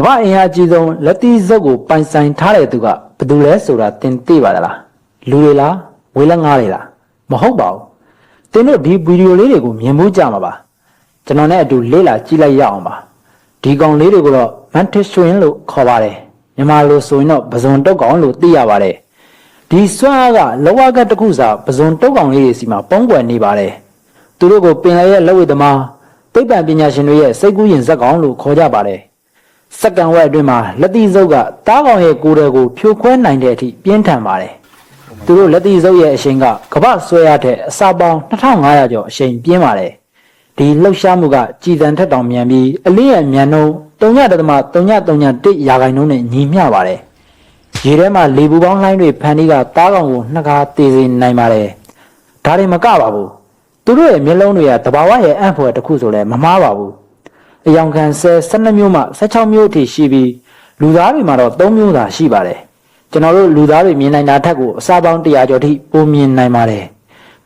ကမ္ဘာအင်အားအကြီးဆုံးလက်တီဇုတ်ကိုပိုင်ဆိုင်ထားတဲ့သူကဘယ်သူလဲဆိုတာသင်သိပါသလားလူတွေလားဝေးလက်ငားတွေလားမဟုတ်ပါဘူးသင်တို့ဒီဗီဒီယိုလေးတွေကိုမြင်မှုကြမှာပါကျွန်တော်နဲ့အတူလေ့လာကြည့်လိုက်ရအောင်ပါဒီကောင်လေးတွေကိုတော့ mantis swing လို့ခေါ်ပါတယ်မြန်မာလိုဆိုရင်တော့ပဇွန်တုတ်ကောင်လို့သိရပါတယ်ဒီစွမ်းအားကလောကကတစ်ခုစာပဇွန်တုတ်ကောင်လေးတွေစီမှာပုံကွယ်နေပါတယ်သူတို့ကိုပင်လယ်ရဲ့လက်ဝဲသမားသိပ္ပံပညာရှင်တွေရဲ့စိတ်ကူးရင်ဇက်ကောင်လို့ခေါ်ကြပါတယ် စက္ကန့်ဝက်အတွင်းမှာလက်တိစုပ်ကတားကောင်ရဲ့ကိုယ်တော်ကိုဖြိုခွဲနိုင်တဲ့အထိပြင်းထန်ပါတယ်။သူတို့လက်တိစုပ်ရဲ့အရှိန်ကကမ္ဘာဆွဲရတဲ့အစာပေါင်း2500ကျော်အရှိန်ပြင်းပါတယ်။ဒီလှုပ်ရှားမှုကကြည်တန်ထက်တောင်မြန်ပြီးအလင်းရဲ့မြန်နှုန်း3.3.3.1ရာခိုင်နှုန်းနဲ့ညီမျှပါတယ်။ရေထဲမှာလေပူပေါင်းလှိုင်းတွေဖန်တီးကတားကောင်ကိုနှစ်ကားတည်စေနိုင်ပါတယ်။ဒါတွေမကပါဘူး။သူတို့ရဲ့မျက်လုံးတွေကတဘာဝရဲ့အံ့ဖွယ်တစ်ခုဆိုလဲမမားပါဘူး။ အယောင်ခံဆဲ12မျိုးမှ16မျိုးအထိရှိပြီးလူသားတွေမှာတော့3မျိုးသာရှိပါတယ်ကျွန်တော်တို့လူသားတွေမြင်နိုင်တာထက်ကိုအစားပေါင်း100ကျော်ထိပိုမြင်နိုင်ပါတယ်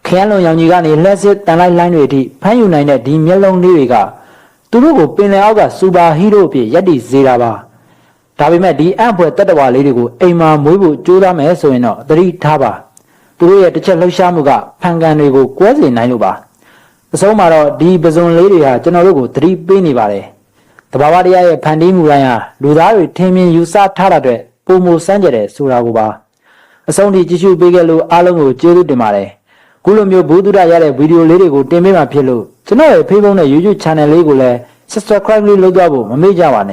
ခရမ်းလွန်ရောင်ကြီးကနေလှက်စစ်တန်လိုက်လိုင်းတွေအထိဖမ်းယူနိုင်တဲ့ဒီမျက်လုံးလေးတွေကသူတို့ကိုပင်လယ်အောက်ကစူပါဟီးရိုးအဖြစ်ရပ်တည်စေတာပါဒါပေမဲ့ဒီအံ့ဖွယ်တက်တဝါလေးတွေကိုအိမ်မှာမွေးဖို့ကြိုးစားမယ်ဆိုရင်တော့သတိထားပါသူတို့ရဲ့တစ်ချက်လှုပ်ရှားမှုကဖန်ကန်တွေကိုကွဲစေနိုင်လို့ပါ အဆုံးမှာတော့ဒီပဇွန်လေးတွေဟာကျွန်တော်တို့ကိုသတိပေးနေပါတယ်။တဘာဝတရားရဲ့ဖန်တီးမှုတိုင်းဟာလူသားတွေထင်မြင်ယူဆထားတာအတွက်ပုံမစမ်းကြတယ်ဆိုတာကိုပါအဆုံးထိကြည့်ရှုပေးခဲ့လို့အားလုံးကိုကျေးဇူးတင်ပါတယ်။ခုလိုမျိုးဘုဒ္ဓရရတဲ့ဗီဒီယိုလေးတွေကိုတင်ပေးမှဖြစ်လို့ကျွန်တော်ရဲ့ Facebook နဲ့ YouTube Channel လေးကိုလည်း Subscribe လေးလုပ်ကြဖို့မမေ့ကြပါနဲ့